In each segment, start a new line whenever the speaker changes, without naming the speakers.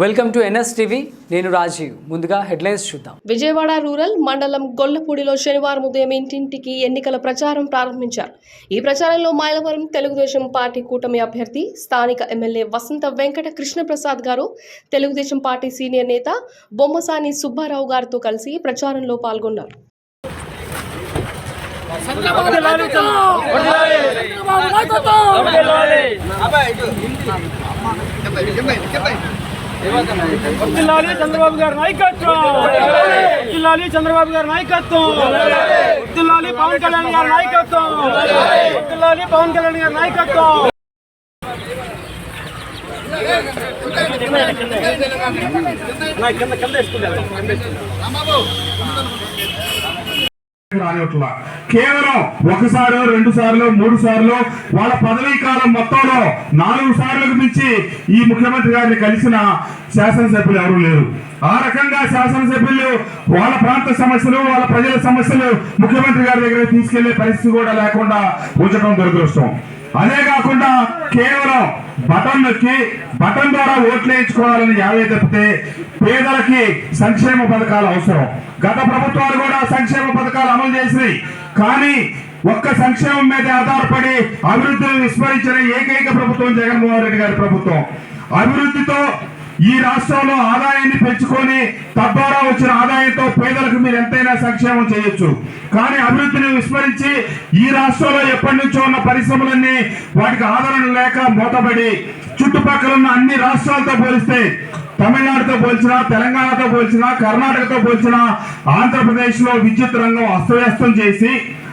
Welcome to NS TV. నేను రాజీవ్. ముందుగా headlines చూద్దాం.
విజయవాడ రూరల్ మండలం గొల్లపూడిలో శనివారం ఉదయం ఇంటింటికి ఎన్నికల ప్రచారం ప్రారంభించారు. ఈ ప్రచారంలో మైలవరం తెలుగుదేశం పార్టీ కూటమి అభ్యర్థి స్థానిక ఎమ్మెల్యే వసంత వెంకట కృష్ణప్రసాద్ గారు తెలుగుదేశం పార్టీ సీనియర్ నేత బొమ్మసాని సుబ్బారావు గారితో కలిసి ప్రచారంలో పాల్గొన్నారు.
జిల్లాలి చంద్రబాబు గారి నాయకత్వం జిల్లాలి చంద్రబాబు గారి నాయకత్వం జిల్లాలి పవన్ కళ్యాణ్ గారి నాయకత్వం జిల్లాలి పవన్ కళ్యాణ్ గారి నాయకత్వం కింద కింద వేసుకుంటారు
రానివ్వట్లా. కేవలం ఒకసారి రెండు సార్లు మూడు సార్లు వాళ్ళ పదవీ కాలం మొత్తంలో నాలుగు సార్లకు మించి ఈ ముఖ్యమంత్రి గారిని కలిసిన శాసనసభ్యులు ఎవరూ లేరు. ఆ రకంగా శాసనసభ్యులు వాళ్ళ ప్రాంత సమస్యలు వాళ్ళ ప్రజల సమస్యలు ముఖ్యమంత్రి గారి దగ్గర తీసుకెళ్ళే పరిస్థితి కూడా లేకుండా ఉంచడం దురదృష్టం. అదే కాకుండా కేవలం బటన్ నొక్కి బటన్ ద్వారా ఓట్లు వేయించుకోవాలని యావే తప్పితే పేదలకి సంక్షేమ పథకాలు అవసరం. గత ప్రభుత్వాలు కూడా సంక్షేమ పథకాలు అమలు చేసినాయి. కానీ ఒక్క సంక్షేమం మీద ఆధారపడి అభివృద్ధిని విస్మరించిన ఏకైక ప్రభుత్వం జగన్మోహన్ రెడ్డి గారి ప్రభుత్వం. అభివృద్ధితో ఈ రాష్ట్రంలో ఆదాయాన్ని పెంచుకొని తద్వారా వచ్చిన ఆదాయంతో పేదలకు మీరు ఎంతైనా సంక్షేమం చేయొచ్చు. కానీ అభివృద్ధిని విస్మరించి ఈ రాష్ట్రంలో ఎప్పటి నుంచో ఉన్న పరిశ్రమలన్నీ వాటికి ఆదరణ లేక మూతబడి చుట్టుపక్కల ఉన్న అన్ని రాష్ట్రాలతో పోలిస్తే తమిళనాడుతో పోల్చినా తెలంగాణతో పోల్చినా కర్ణాటకతో పోల్చినా ఆంధ్రప్రదేశ్లో విద్యుత్ రంగం అస్తవ్యస్తం చేసి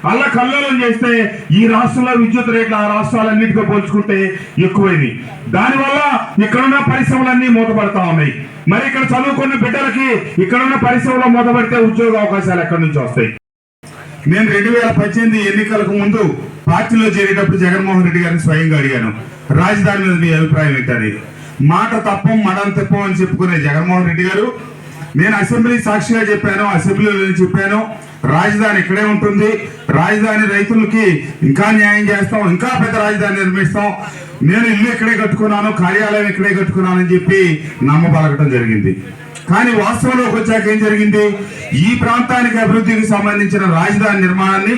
అల్ల కల్లోలం చేస్తే ఈ రాష్ట్రంలో విద్యుత్ రేట్లు ఆ రాష్ట్రాలన్నిటితో పోల్చుకుంటే ఎక్కువైంది. దానివల్ల ఇక్కడున్న పరిశ్రమలన్నీ మూతపడతా ఉన్నాయి. మరి ఇక్కడ చదువుకున్న బిడ్డలకి ఇక్కడున్న పరిశ్రమలో మూతపడితే ఉద్యోగ అవకాశాలు ఎక్కడి నుంచి వస్తాయి? నేను రెండు వేల పద్దెనిమిది ఎన్నికలకు ముందు పార్టీలో చేరేటప్పుడు జగన్మోహన్ రెడ్డి గారిని స్వయంగా అడిగాను. రాజధాని మీద మీ అభిప్రాయం ఏంటని. మాట తప్పం మడం తప్పం అని చెప్పుకునే జగన్మోహన్ రెడ్డి గారు. నేను అసెంబ్లీ సాక్షిగా చెప్పాను అసెంబ్లీలో నేను చెప్పాను. రాజధాని ఇక్కడే ఉంటుంది. రాజధాని రైతులకి ఇంకా న్యాయం చేస్తాం. ఇంకా పెద్ద రాజధాని నిర్మిస్తాం. నేను ఇల్లు ఇక్కడే కట్టుకున్నాను కార్యాలయం ఇక్కడే కట్టుకున్నానని చెప్పి నమ్మబలగటం జరిగింది. కానీ వాస్తవంలోకి వచ్చాక ఏం జరిగింది? ఈ ప్రాంతానికి అభివృద్ధికి సంబంధించిన రాజధాని నిర్మాణాన్ని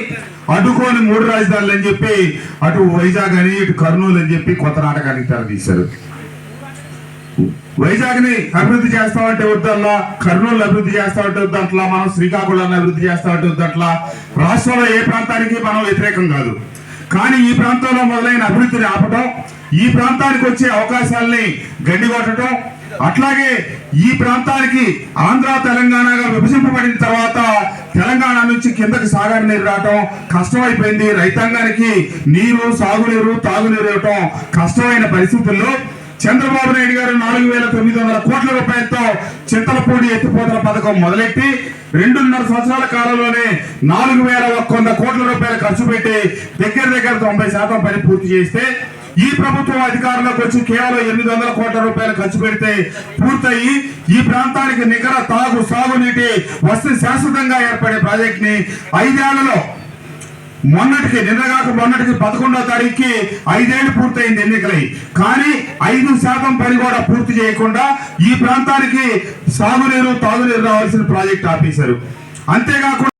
అడ్డుకోని మూడు రాజధానులు అని చెప్పి అటు వైజాగ్ అని ఇటు కర్నూలు అని చెప్పి కొత్త నాటకానికి తెరదీశారు వైజాగ్ని అభివృద్ధి చేస్తామంటే వద్దల్లా కర్నూలు అభివృద్ధి చేస్తామంటే వద్దట్లా మనం శ్రీకాకుళాన్ని అభివృద్ధి చేస్తామంటే వద్దట్లా రాష్ట్రంలో ఏ ప్రాంతానికి మనం వ్యతిరేకం కాదు. కానీ ఈ ప్రాంతంలో మొదలైన అభివృద్ధిని ఆపటం ఈ ప్రాంతానికి వచ్చే అవకాశాలని గండికొట్టడం అట్లాగే ఈ ప్రాంతానికి ఆంధ్ర తెలంగాణగా విభజింపబడిన తర్వాత తెలంగాణ నుంచి కిందకి సాగర్ నీరు రావటం కష్టమైపోయింది. రైతాంగానికి నీరు సాగునీరు తాగునీరు ఇవ్వటం కష్టమైన పరిస్థితుల్లో చంద్రబాబు నాయుడు గారు నాలుగు వేల తొమ్మిది వందల కోట్ల రూపాయలతో చింతలపూడి ఎత్తిపోతల పథకం మొదలెట్టి రెండున్నర సంవత్సరాల కాలంలోనే నాలుగు వేల ఒక్క వంద కోట్ల రూపాయలు ఖర్చు పెట్టి దగ్గర దగ్గర తొంభై శాతం పని పూర్తి చేస్తే ఈ ప్రభుత్వం అధికారంలోకి వచ్చి కేవలం ఎనిమిది వందల కోట్ల రూపాయలు ఖర్చు పెడితే పూర్తయి ఈ ప్రాంతానికి నికర తాగు సాగునీటి వస్తు శాశ్వతంగా ఏర్పడే ప్రాజెక్ట్ని ఐదేళ్ళలో మొన్నటికి నిన్నగాక మొన్నటికి పదకొండో తారీఖుకి ఐదేళ్ళు పూర్తయింది ఎన్నికలై. కానీ ఐదు శాతం పని కూడా పూర్తి చేయకుండా ఈ ప్రాంతానికి సాగునీరు తాగునీరు రావాల్సిన ప్రాజెక్ట్ ఆపేశారు. అంతేకాకుండా